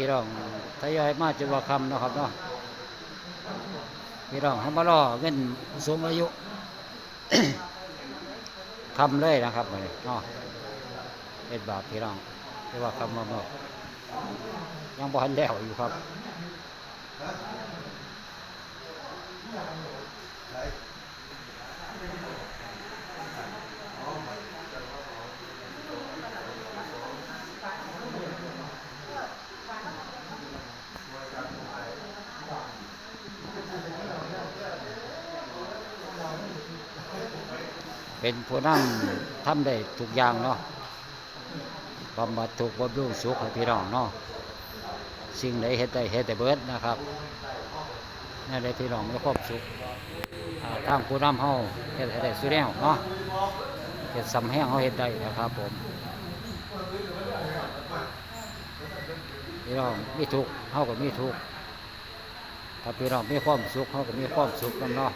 พี่น้องทยอยมาจะว่าคำนะครับเนาะพี่น้องเขามารอเงินสูงอายุคำเลยนะครับเนาะเอ็ดบาทพี่น้องจะว่าคำมาเมื่อยังบอลแล้วอยู่ครับ เป็นผู้นั่งทำได้ทุกอย่างเนาะบำบัดทุกข์บำรุงสุขให้พี่น้องเนาะสิ่งใดเฮ็ดได้เฮ็ดแต่เบิดนะครับนั่นได้พี่น้องมีความสุขทางผู้นำเฮาเฮ็ดให้ได้สุดแล้วเนาะเฮ็ดสำแห้งเฮาเฮ็ดได้นะครับผมพี่น้องมีทุกข์เฮาก็มีทุกข์ถ้าพี่น้องมีความสุขเฮาก็มีความสุขนํเนาะ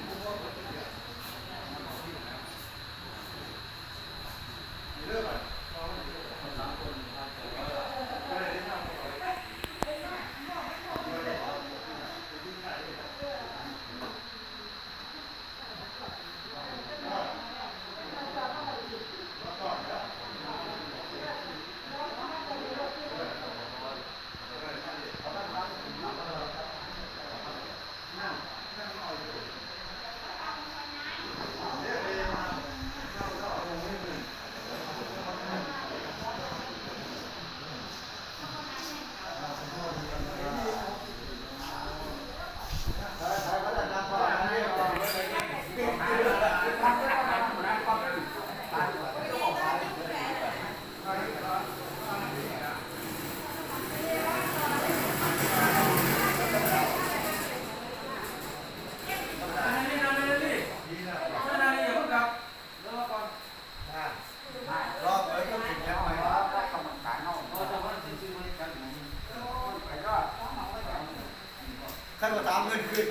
ขั้นมาตามเงินขึ้น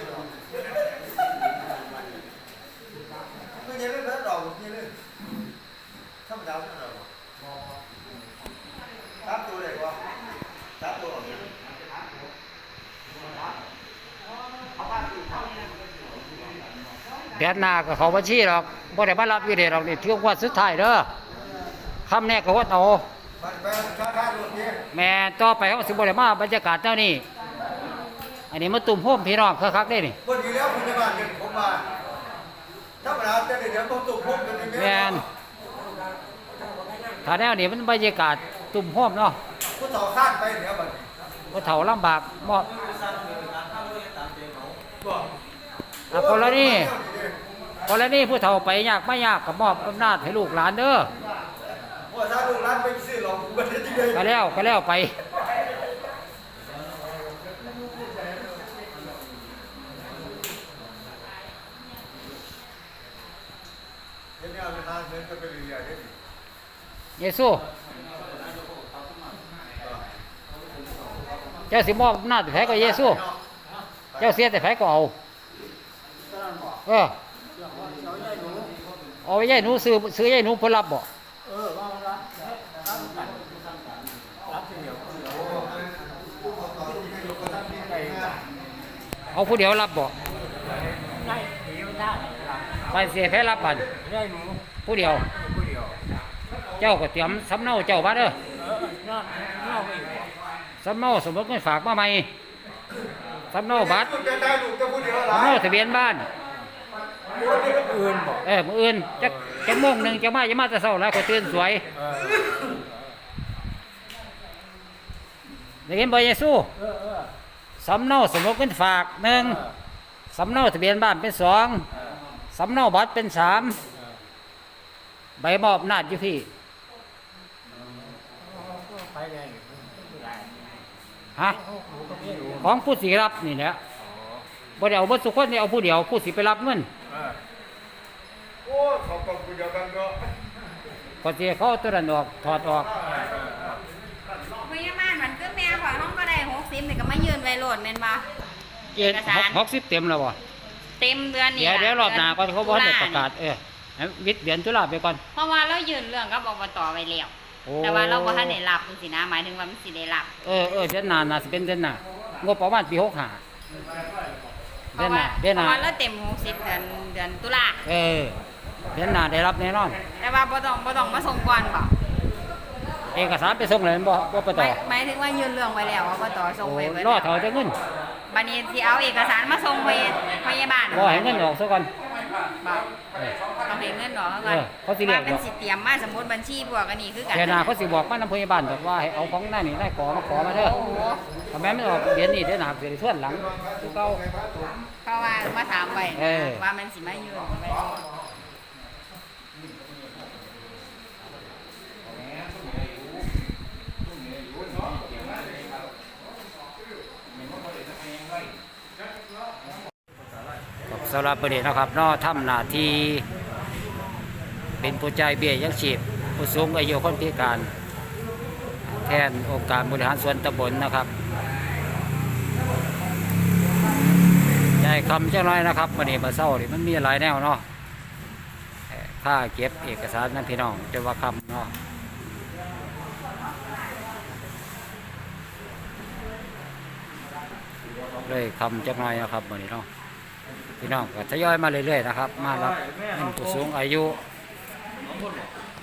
ไม่ใช่เรื่องนั้นหรอกนี่เรื่องธรรมดาเท่านั้นหรอกตามตัวเลยกว่าตามตัวหรอกเดือนหน้าก็เขาบัญชีหรอกบ่ได้มารับอยู่เดะหรอกนี่เที่ยงวันสุดท้ายเด้อคำแน่ก็ว่าเอาบ้านแฟนชาติรถเนี่ยแม่ต่อไปเขาสิบ่ได้มาบรรยากาศเจ้านี่ อันนี้มาตุ่มโฮมพี่น้องคักๆได้นี่บนอยู่แล้วคุณจะบ้านเงินผมมาธรรมดาจะได้เดี๋ยวต้องตุกพุ่มกันในแม่นถ้าแนวนี้มันบรรยากาศตุ่มโฮมเนาะผู้ต่อข้านไปเดี๋ยวบัดนี้บ่เฒ่าลำบากมอบบอกอะคนละนี่คนละนี่ผู้เฒ่าไปยากไม่ยากก็มอบอำนาจให้ลูกหลานเด้อว่าถ้าลูกร้านไปซื้อหรอกกูไม่ได้ที่เลยก็แล้วก็แล้วไป เดี๋ยวนี้ เยซูเจ้าสิมอบอำนาจให้ไผก็เยซูเจ้าเสียแต่ไผก็เอาเออเอาไว้ยายหนูซื้อซื้อยายหนูเพิ่นรับบ่เอาผู้เดียวรับบ่ ไปเสียแพ้รับบันผู้เดียว เจ้าก็เตรียมสำเนาเจ้ามาเด้อสำเนาสมมติเงินฝากมาใหม่สำเนาบัตรลูกจะได้ลูกจะพูดเดียวหลาสำยเนาทะเบียนบ้านอื่นบอกเออมื้ออื่นจักจักโมงหนึ่งจะมาจะมาแต่เช้าแล้วก็ตื่นสวยได้ยินบ่เยซูสำเนาสมมติเงินฝากหนึ่งสำเนาทะเบียนบ้านเป็นสอง สำเนาบัตรเป็นสามใบมอบอำนาจอยู่พี่ไปไงฮะของผู้สิรับนี่แหละบ่ได้เอาเบ่สุคนนี่เอาผู้เดียวผู้สิไปรับเงินโอ้ขอบคุณเดียวกันก็ก็สิเขาเอาตัวนั้นออกถอดออกพยาบาลมันก็แม่ข่อยห้องก็ได้หกสิบนี่ก็มายืนไว้โหลดแม่นบ่เจ็ดเอกสารหกสิบเต็มแล้วบ่ เต็มเดือนนี้เดี๋ยวล่ะเดี๋ยวรอบหน้าก่อนเขาบ่ได้ตุลประกาศเออให้วิทย์เดือนตุลาไปก่อน เพราะว่าเรายืนเรื่องกับอบตไว้แล้วโอ้แต่ว่าเราบ่ทันได้รับจังซี่นะหมายถึงว่ามันสิได้รับเออเออเดือนหน้าน่าสิเป็นเดือนหน้างบประมาณปี65เพเดือนราะหว่าน้าเดือนเพหน้าราะว่าเราเต็ม60เดือนเดือนตุลาเออเดือนหน้าได้รับแน่นอน แต่ว่าบ่ต้องบ่ต้องมาส่งก่อนบ่ เอกสารไปส่งเลยบ่บ่ไปหต่มาอยหมายถึงว่ายื่นเรื่องไว้แล้วว่าบ่ต่อส่งโอ้ไว้เบิดรอเท่าจะเงินบัดนี้สิเอาเอกสารมาส่งไปพยาบาลบ่ให้เงินออกซะก่อน บ่เออ ต้องให้เงินออกก่อนเออเขาสิเรียก ว่าเป็นสิเตรียมมาสมมุติบัญชีพวกอันนี้คือกันแค่หน้าเขาสิบอกมานํพยาบาลบอกว่าให้เอาของนั่นนี่ได้ขอมาขอมาเด้อโอ้โหถ้าแม่นมันออกเดือนนี้เดือนหน้าสิได้ทวนหลังคือเก่าเพราะว่ามาถามไว้เออ ว่ามันสิมายื่นไว้ สำหรับประเด็นนะครับนอทำหน้าที่เป็นผู้จ่ายเบี้ยยังชีพผู้สูงอายุคนพิการ แทนองค์การบริหารส่วนตำบลนะครับยายคำเจ้าน้อยนะครับวันนี้มาเศร้านี่มันมีหลายแนวเนาะเอ่อค่าเก็บเอกสารนั่นพี่น้องจะว่าคำเนาะเลยคำเจ้าน้อยนะครับวันนี้เนาะ พี่น้องก็ทยอยมาเรื่อยๆนะครับ มารับเงินผู้สูงอายุ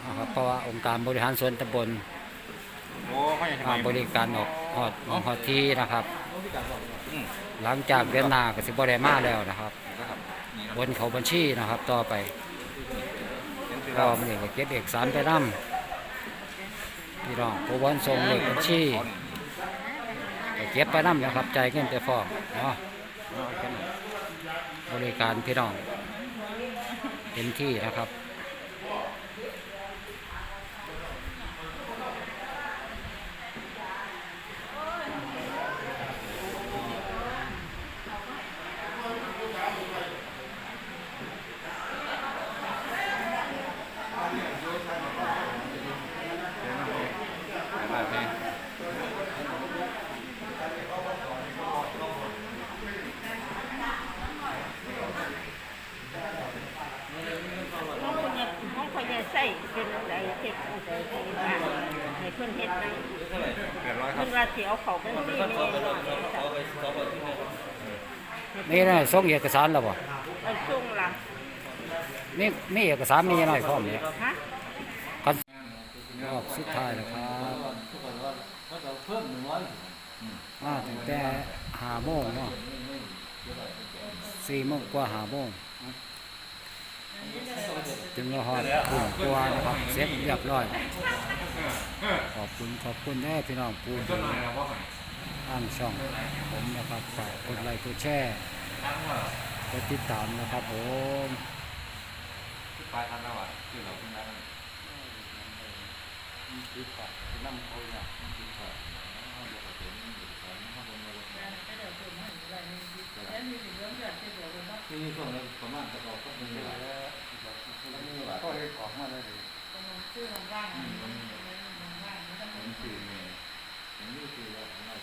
นะครับเพราะว่าองค์การบริหารส่วนตำบลมาบริการออกหอดหอดที่นะครับ หลังจากเดือนหน้าก็สิบได้มาแล้วนะครับบนเขาบัญชีนะครับ ต่อไปก็มันเอก็เก็บเอกสารไปนํพี่น้องผู้วันส่งเลขบัญชีเก็บไปนํนะครับจ่ายเงินไปฟ้องเนาะ บริการพี่น้องเต็มที่นะครับ ห้องคนเนี่ยห้องคนเนี่ยใส่เป็นอะไรเฮ็ดอะไรที่บ้านให้ เพิ่นเฮ็ดนะแปดร้อยครัเพิ่บนว่าสิเอาเขาไปนี่นี่นี่นี่นะส่งเอกสารแล้วบ่ไอ้ช่วงล่ะนี่นี่เอกสารมีน้อยพร้อมเนี่ยฮะกันรอบสุดท้ายแล้วครับมาตั้งแต่ห้าโมงเนาะสี่โมงกว่าห้าโมงถึงแล้วฮอดกลุ่มกว่านะครับเสร็จเรียบร้อย ขอบคุณขอบคุณแน่พี่น้องผู้ดูอ้างช่องผมนะครับฝากกดไลค์กดแชร์กดติดตามนะครับผมไปทันแล้วอะ คือเราเพิ่งได้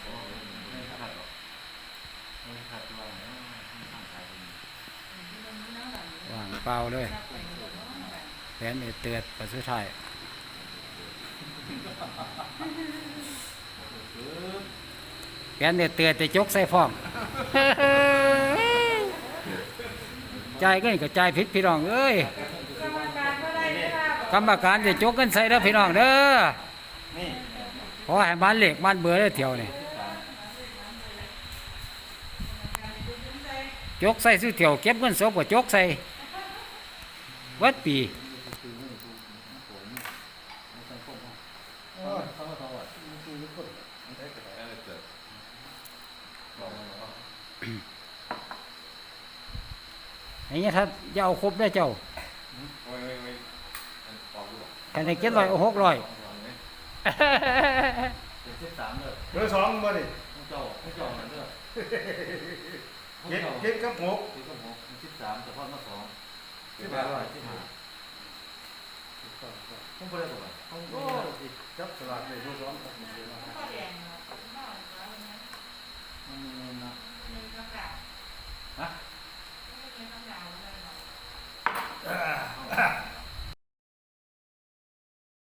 ว่างเปล่าเลยแผนเอเตือดปัสสุดท้ายแผนเอเตือดจะจกใส่ฟอมจ่ายเงินก็จ่ายผิดพี่น้องเอ้ยกรรมการจะจกเงินใส่เด้อพี่น้องเด้อ ขอให้บ้านเหล็กบ้านเบื่อได้อเที่ยวนี่จกใส่ซื้อเที่ยวเก็บเงินศพก็จกใส่วัดปีอย่างนี้ถ้าจะเอาครบได้เจ้าโอ้ยโอ้ยโอ้ยออกดูกันใน เจ็ดร้อยเอาหกร้อยเบอร์สองมาดิเจ้าให้เจ้านั่นเด้อเจ็ดเจ็ดกับหกที่ก็หกสิบสามแต่พ่อมาสองสิบแปดร้อยที่ห้าต้องไปได้ตัวโอ้จับสลากเลยเบอร์สองครับมันมีเงินนะฮะ